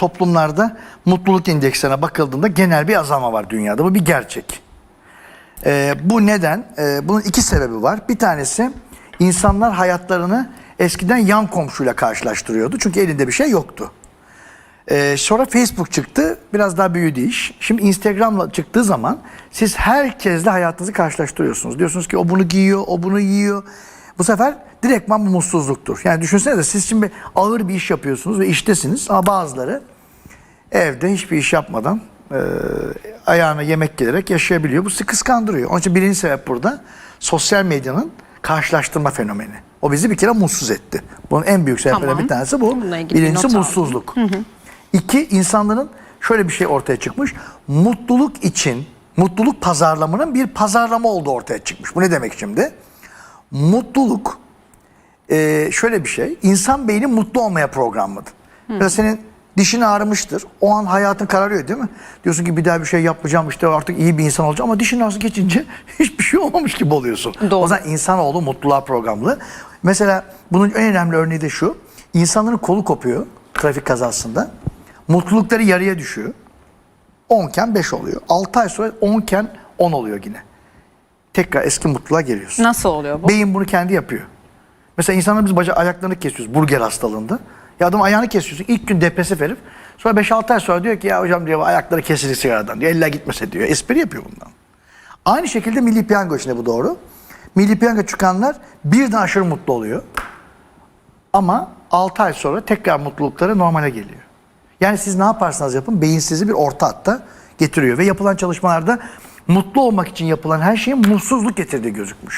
toplumlarda mutluluk indekslerine bakıldığında genel bir azalma var dünyada. Bu bir gerçek. Ee, bu neden? Ee, bunun iki sebebi var. Bir tanesi insanlar hayatlarını eskiden yan komşuyla karşılaştırıyordu. Çünkü elinde bir şey yoktu. Ee, sonra Facebook çıktı. Biraz daha büyüdü iş. Şimdi Instagram'la çıktığı zaman siz herkesle hayatınızı karşılaştırıyorsunuz. Diyorsunuz ki o bunu giyiyor, o bunu yiyor. Bu sefer direktman bu mutsuzluktur. Yani düşünsenize siz şimdi ağır bir iş yapıyorsunuz ve iştesiniz ama bazıları evde hiçbir iş yapmadan e, ayağına yemek gelerek yaşayabiliyor. Bu sizi kıskandırıyor. Onun için birinci sebep burada sosyal medyanın karşılaştırma fenomeni. O bizi bir kere mutsuz etti. Bunun en büyük sebeplerinden Tamam. bir tanesi bu. Birincisi not aldım. mutsuzluk. İki, insanların şöyle bir şey ortaya çıkmış. Mutluluk için, mutluluk pazarlamanın bir pazarlama olduğu ortaya çıkmış. Bu ne demek şimdi? Mutluluk e, şöyle bir şey. İnsan beyni mutlu olmaya programladı. Mesela senin dişin ağrımıştır. O an hayatın kararıyor değil mi? Diyorsun ki bir daha bir şey yapmayacağım işte artık iyi bir insan olacağım ama dişin ağrısı geçince hiçbir şey olmamış gibi oluyorsun. Doğru. O zaman insanoğlu mutluluğa programlı. Mesela bunun en önemli örneği de şu. İnsanların kolu kopuyor trafik kazasında. Mutlulukları yarıya düşüyor. 10 iken 5 oluyor. 6 ay sonra 10 iken 10 oluyor yine. Tekrar eski mutluluğa geliyorsun. Nasıl oluyor bu? Beyin bunu kendi yapıyor. Mesela insanlar biz baca ayaklarını kesiyoruz burger hastalığında. Ya adam ayağını kesiyorsun. İlk gün depresif herif. Sonra 5-6 ay sonra diyor ki ya hocam diyor ayakları kesildi sigaradan diyor. Eller gitmese diyor. Espri yapıyor bundan. Aynı şekilde milli piyango içinde bu doğru. Milli piyango çıkanlar birden aşırı mutlu oluyor. Ama 6 ay sonra tekrar mutlulukları normale geliyor. Yani siz ne yaparsanız yapın beyin sizi bir orta hatta getiriyor. Ve yapılan çalışmalarda mutlu olmak için yapılan her şeyin mutsuzluk getirdiği gözükmüş.